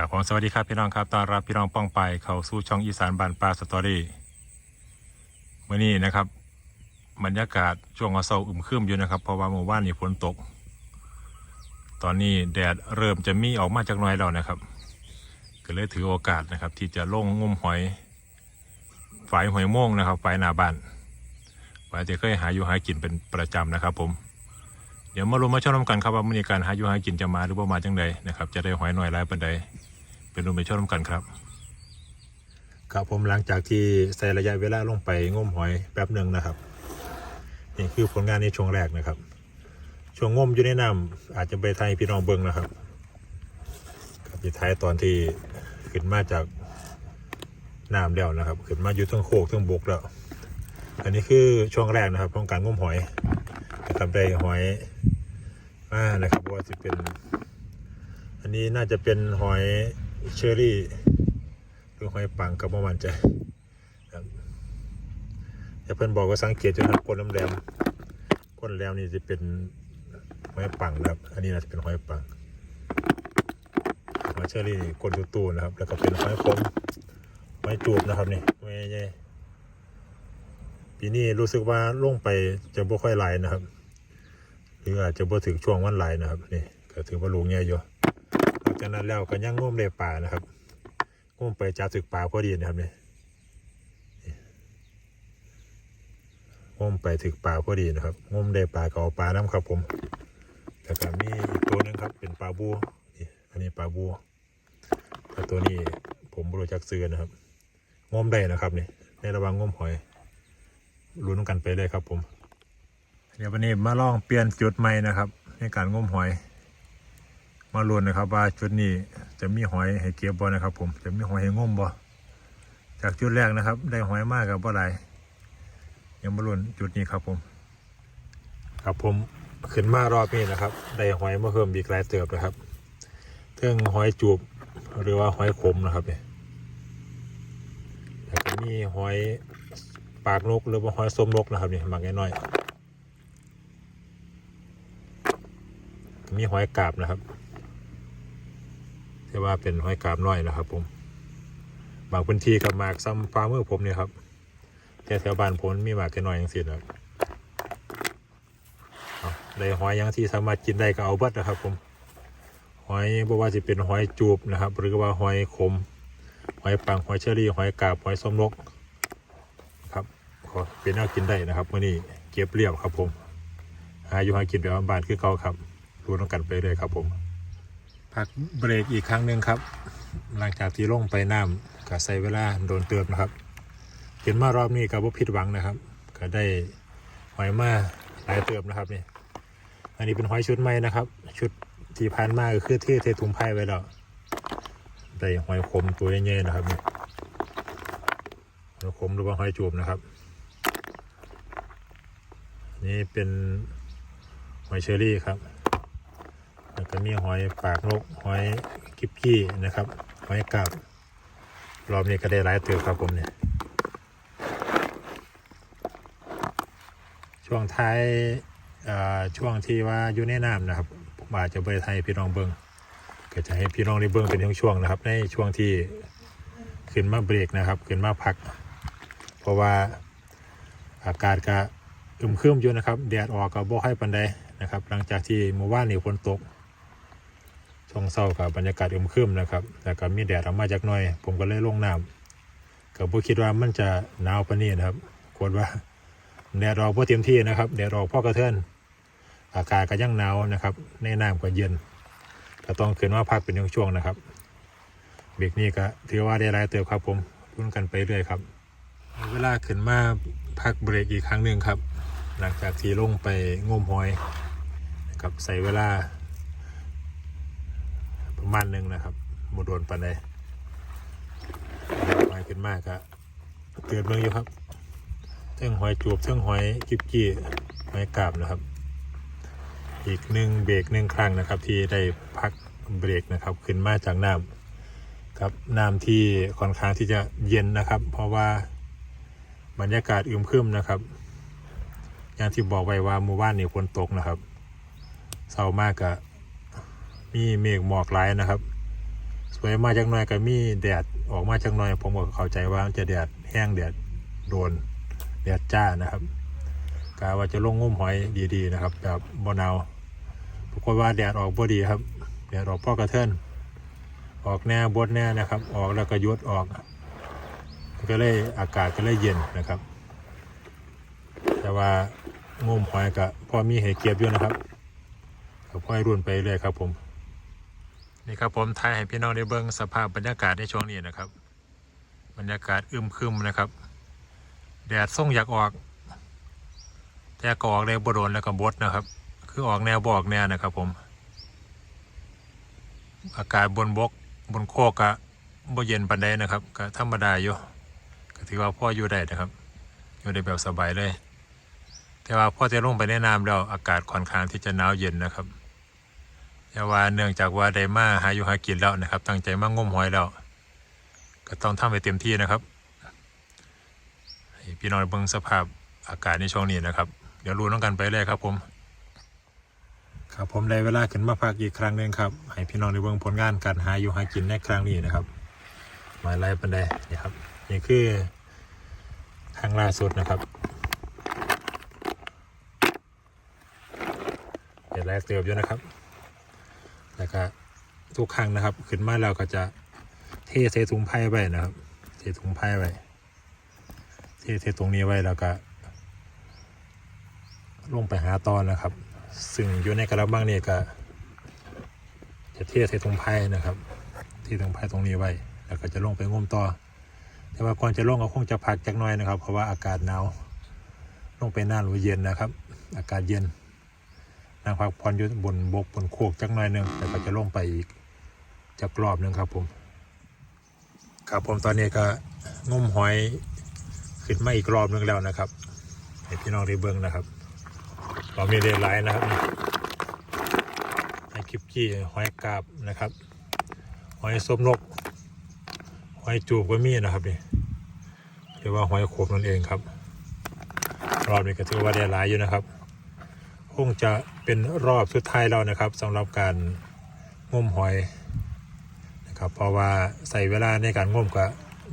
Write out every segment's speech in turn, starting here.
กับผมสวัสดีครับพี่น้องครับต้อนรับพี่น้องป้องไปเข้าสู่ช่องอีสานบานปลาสตอรี่เมื่อนี้นะครับบรรยากาศช่วงวันเสาอึมครึมอยู่นะครับ เพราะว่าเมื่อวานนี้ฝนตก ตอนนี้แดดเริ่มจะมีออกมาจากน้อยแล้วนะครับ ก็เลยถือโอกาสนะครับ ที่จะลงงมหอยฝายหอยโม่งนะครับฝายนาบ้านฝายจะเคยหาอยู่หากินเป็นประจำนะครับ ผมเดี๋ยวมาลุ้นมาชมกันครับว่ามีการหาอยู่หากินจะมาหรือว่ามาจังใดนะครับ จะได้หอยหน่อยหลายปันใด เป็นลุ้นไปชมกันครับ ครับผมหลังจากที่ใส่ระยะเวลาลงไปงมหอยแป๊บหนึ่งนะครับนี่คือผลงานในช่วงแรกนะครับ ช่วงงมอยู่ในน้ำอาจจะไปไทยพี่น้องเบิ้งนะครับกับท้ายตอนที่ขึ้นมาจากน้ำแล้วนะครับ ขึ้นมาอยู่ทั้งโคกทั้งบกแล้ว อันนี้คือช่วงแรกนะครับของการงมหอยนะครับได้หอยมานะครับว่าจะเป็น อันนี้น่าจะเป็นหอย เชอรี่หรือหอยปังกับประมาณใจครับแต่เพื่อนบอกว่าสังเกตจนครับก้นน้ำแรมก้นแรมนี่จะเป็นหอยปังนะครับ อันนี้น่าจะเป็นหอยปังหอยเชอรี่นี่ก้นตูๆนะครับ แล้วก็เป็นหอยคมหอยจูบนะครับนี่ไม่ใหญ่ปีนี้รู้สึกว่าลงไปจะบ่ค่อยไหลนะครับ หรืออาจจะบ่ถึงช่วงวันไหลนะครับนี่ก็ถือว่าลุงใหญ่อยู่ จากนั้นแล้วก็ยังง่มในป่านะครับงมไปจับถึกปลาพอดีนะครับเนี่ยงมไปถึกปลาพอดีนะครับงมได้ปลาก็เอาปลาน้ำครับผมแล้วก็มีอีกตัวนึงครับ เป็นปลาบูนี่อันนี้ปลาบูแต่ตัวนี้ผมบรู้จักซื้อนะครับงมได้นะครับนี่ในระหว่างงมหอยลุ้นกันไปเลยครับผม เดี๋ยววันนี้มาลองเปลี่ยนจุดใหม่นะครับ ในการง้มหอย มาลุ้นนะครับว่าจุดนี้จะมีหอยให้เก็บบ่นะครับ ผมจะมีหอยให้งมบ่จากจุดแรกนะครับ ได้หอยมากกับบ่หลยังมาลุ้นจุดนี้ครับผม ครับผมขึ้นมารอบนี้นะครับ ได้หอยมาเพิ่มอีกหลายเติบนะครับเทิงหอยจูบหรือว่าหอยขมนะครับเนี่ยแล้วก็มีหอยปากนกหรือว่าหอยส้มนกนะครับเนี่หมักน้อยๆมีหอยกาบนะครับ ที่ว่าเป็นหอยกาบน้อยนะครับผมบางพื้นที่กับหมากซ้ำฟ้ามือผมเนี่ยครับแต่แถวบ้านผมมีหมากแค่น้อยอย่างสิครับได้หอยอยังที่สามารถกินได้ก็เอาเบัดนะครับผมหอยบ่ว่าจะเป็นหอยจูบนะครับ หรือว่าหอยขม หอยปังหอยเชอรี่หอยกาบหอยส้มนกครับขอเป็นน่ากินได้นะครับมื่อนี้เก็บเรียบครับผมหาอยู่หากินแบบบ้านคือเก่าครับรู้ต้องกันไปเลยครับผม พักเบรกอีกครั้งหนึ่งครับ หลังจากที่ลงไปน้ำก็ใส่เวลาโดนเติมนะครับเห็นมารอบนี้ก็บ่ผิดหวังนะครับ ก็ได้หอยมาหลายเติมนะครับนี่อันนี้เป็นหอยชุดใหม่นะครับ ชุดที่พันมากคือที่เทถุงไพ่ไว้แล้วได้หอยคมตัวใหญ่ๆนะครับนี่หอยคมหรือว่าหอยจูบนะครับ นี่เป็นหอยเชอรี่ครับ แล้วก็มีหอยปากนกหอยกิบกี้นะครับหอยกาบรอบนี้ก็ได้หลายเติบครับผมเนี่ยช่วงท้ายช่วงที่ว่าอยู่ในน้ำนะครับผมอาจจะไปไทยพี่น้องเบิงก็จะให้พี่น้องได้เบิงเป็นช่วงๆนะครับ ในช่วงที่ขึ้นมาเบรกนะครับ ขึ้นมาพัก เพราะว่าอากาศก็อึมครึมอยู่นะครับแดดออกก็บ่ให้ปันใดนะครับ หลังจากที่เมื่อวานนี้ฝนตก ช่วงเศร้ากับบรรยากาศอึมครึมนะครับแต่ก็มีแดดออกมาจากหน่อย ผมก็เลยลงน้ำก็บ่คิดว่ามันจะหนาวปานนี้นะครับกดว่าแดดออกพอเต็มที่นะครับแดดออกพอกระเทือนอากาศก็ยังหนาวนะครับ ในน้ำก็เย็นก็ต้องขึ้นว่าพักเป็นช่วงๆนะครับเบรกนี้ก็ถือว่าได้หลายเติบครับผมพุ่นกันไปเรื่อยครับ เวลาขึ้นมาพักเบรกอีกครั้งหนึ่งครับ หลังจากที่ลงไปงมหอยนะครับใส่เวลา ประมาณหนึ่งนะครับโมโดนปันใดหอยขึ้นมากครับเกิดเมืองอยู่ครับเท่งหอยจูบเท่งหอยกิบกี้หอยกาบนะครับ อีกหนึ่งเบรกหนึ่งครั้งนะครับ ที่ได้พักเบรกนะครับ ขึ้นมาจากน้ำครับน้ำที่ค่อนข้างที่จะเย็นนะครับ เพราะว่าบรรยากาศอึมครึมนะครับ อย่างที่บอกไว้ว่าเมื่อวานนี่ฝนตกนะครับเศร้ามากกะ มีเมฆหมอกหลายนะครับ สวยมาจากหน่อยก็มีแดดออกมาจากหน่อย ผมก็เข้าใจว่ามันจะแดดแห้งแดดโดนแดดจ้านะครับกาว่าจะลงงุ้มหอยดีๆนะครับ แบบบนาวปรากฏว่าแดดออกบ่ดีครับแดดออกพ่อกระเทินออกแน่บดแน่นะครับ ออกแล้วก็ยุดออก ก็เลยอากาศก็เลยเย็นนะครับ แต่ว่างุ้มหอยก็พอมีให้เก็บอยู่นะครับก็พ่อยรุ่นไปเลยครับผม นี่ครับผมถ่ายให้พี่น้องได้เบิ่งสภาพบรรยากาศในช่วงนี้นะครับ บรรยากาศอึมครึมนะครับ แดดส่งอยากออก แต่ก็ออกแนวบโดนแล้วก็บดนะครับ คือออกแนวบอกแนวนะครับผม อากาศบนบกบนโคกกะบ่เย็นปันใดนะครับก็ธรรมดาอยู่ก็ถือว่าพ่ออยู่ได้นะครับ อยู่ได้แบบสบายเลย แต่ว่าพ่อจะลงไปแนะนำแล้วอากาศค่อนข้างที่จะหนาวเย็นนะครับ แต่ว่าเนื่องจากว่าได้มาหาอยู่หากินแล้วนะครับ ตั้งใจมางมหอยแล้วก็ต้องทำให้เต็มที่นะครับพี่น้องเบิ่งสภาพอากาศในช่วงนี้นะครับ เดี๋ยวรู้น้องกันไปเลยครับผม ครับผมได้เวลาขึ้นมาพักอีกครั้งหนึ่งครับ ให้พี่น้องได้เบิ่งผลงานการหาอยู่หากินในครั้งนี้นะครับหมายไล่ปันไดนี่ครับนี่คือครั้งล่าสุดนะครับเดี๋ยวแรกเติบอยู่นะครับ แล้วก็ทุกครั้งนะครับ ขึ้นมาแล้วก็จะเทใส่ถุงไผ่ไว้นะครับเทถุงไผ่ไว้เทเทตรงนี้ไว้แล้วก็ลงไปหาตอนนะครับ ซึ่งอยู่ในกระบังนี่ก็จะเทใส่ถุงไผ่นะครับที่ถุงไผ่ตรงนี้ไว้ แล้วก็จะลงไปงมต่อ แต่ว่าก่อนจะลงก็คงจะพักจักหน่อยนะครับ เพราะว่าอากาศหนาวลงไปหน้าหรือเย็นนะครับ อากาศเย็น นั่งพักผ่อนอยู่บนบกบนโคกจักหน่อยหนึงแล้วก็จะลงไปอีกจักรอบหนึ่งครับผม ครับผมตอนนี้ก็งมหอยขึ้นมาอีกรอบหนึงแล้วนะครับให้พี่น้องได้เบิ่งนะครับเรามีเดหลายนะครับให้คลิปกี้หอยกาบนะครับ หอยซบนกหอยจูบก็มีนะครับนี่เรียกว่าหอยโขบนั่นเองครับ รอบนี้ก็ถือว่าได้หลายอยู่นะครับคงจะ เป็นรอบสุดท้ายแล้วนะครับสำหรับการงมหอยนะครับเพราะว่าใส่เวลาในการงมก็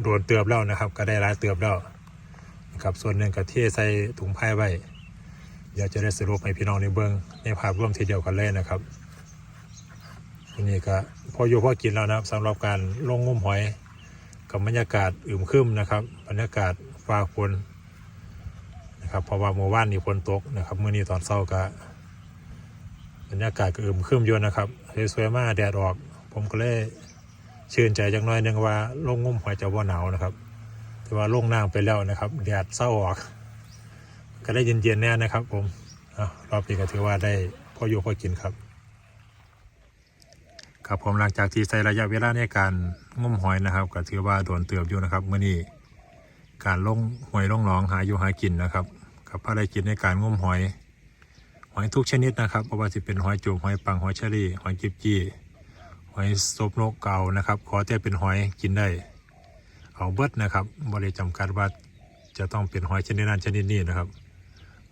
โดนเตือบแล้วนะครับ ก็ได้หลายเตือบแล้วนะครับส่วนหนึ่งก็เทใส่ถุงผ้าไว้เดี๋ยวจะได้สรุปให้พี่น้องในเบื้องในภาพร่วมทีเดียวกันเลยนะครับทีนี้ก็พออยู่พอกินแล้วนะครับสำหรับการลงงมหอย กับบรรยากาศอึมครึมนะครับ บรรยากาศฟ้าฝนนะครับเพราะว่าเมื่อวานนี้ฝนตกนะครับเมื่อนี้ตอนเช้าก็ บรรยากาศก็อึมครึมอยู่นะครับสวยๆมากแดดออก ผมก็เลยชื่นใจจักหน้อยนึงว่าลงงุ่มหอยจะว่าหนาวนะครับแต่ว่าลงน้ำไปแล้วนะครับ แดดเศร้าออก ก็ได้เย็นๆแน่นะครับ ผมรอบนี้ก็ถือว่าได้พออยู่พอกินครับ ครับผมหลังจากที่ใช้ระยะเวลาในการงุ่มหอยนะครับ ก็ถือว่าโดนเตือบอยู่นะครับเมื่อนี้การลงหอยลงหนองหาอยู่หากินนะครับกับภารกิจในการงมหอย หอยทุกชนิดนะครับเพราะว่าจะเป็นหอยจูบหอยปังหอยเชอรี่ หอยจิบจี้หอยซบนกเก่านะครับ ขอแต่เป็นหอยกินได้ เอาเบิดนะครับบริจำกัดว่าจะต้องเป็นหอยชนิดนั้นชนิดนี้นะครับ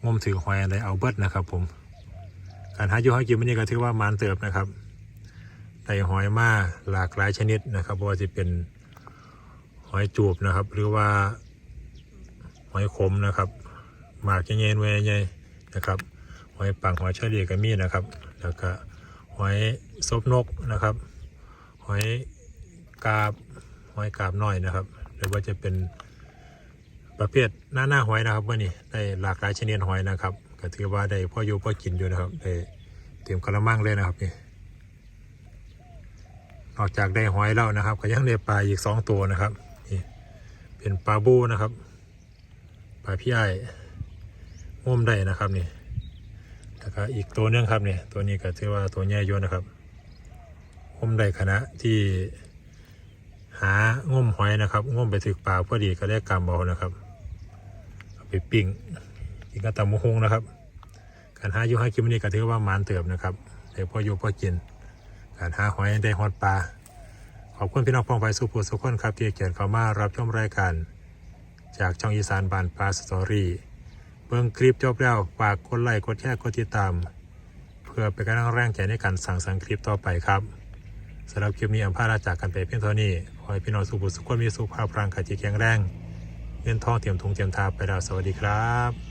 งมถือหอยอะไรเอาเบิดนะครับ ผม การหาอยู่หากินมันนี่ก็ถือว่ามันเติบนะครับได้หอยมาหลากหลายชนิดนะครับเพราะว่าจะเป็นหอยจูบนะครับ หรือว่าหอยขมนะครับหมากเงี้ยๆเวยใหญ่นะครับ อยปังหอยเฉลี่ยก็มีนะครับ แล้วก็หอยซบนกนะครับ หอยกาบหอยกาบน้อยนะครับหรือว่าจะเป็นประเภทหน้าหน้าหอยนะครับว่านี่ได้หลากหลายชนิดหอยนะครับก็ถือว่าได้พ่ออยู่พ่อกินอยู่นะครับได้เตรียมกระมังเลยนะครับนี่นอกจากได้หอยแล้วนะครับ ก็ยังได้ปลาอีกสองตัวนะครับนี่เป็นปลาบูนะครับปลาพี่ไอ้ง่มได้นะครับนี่ แล้วก็อีกตัวหนึงครับเนี่ยตัวนี้ก็ถือว่าตัวใหญ่ยนะครับง่มได้ขณะที่หาง่มหอยนะครับง่มไปถึกปลาพอดีก็ได้กำเอานะครับเอาไปปิ้งกินกับตำมะฮงนะครับ การหาอยู่หากินมันนี่ก็ถือว่ามานเติบนะครับแต่พออยู่พ่อกิน การหาหอยได้ฮอดปลาขอบคุณพี่น้องปองไปสุภูสุขคนครับที่เกียรติเข้ามารับชมรายการจากช่องอีสานบานปลาสตอรี่ เบิ่งคลิปจบแล้วฝากกดไลค์กดแชร์กดติดตาม เพื่อเป็นกำลังแรงใจในการสั่งสรรค์คลิปต่อไปครับสำหรับคลิปนี้อัมพาราจากกันไปเพียงเท่านี้ขอให้พี่น้องสุขสุขคนมีสุขภาพร่างกายที่แข็งแรง เงินทองเตรียมทุงเตรียมทาไปแล้วสวัสดีครับ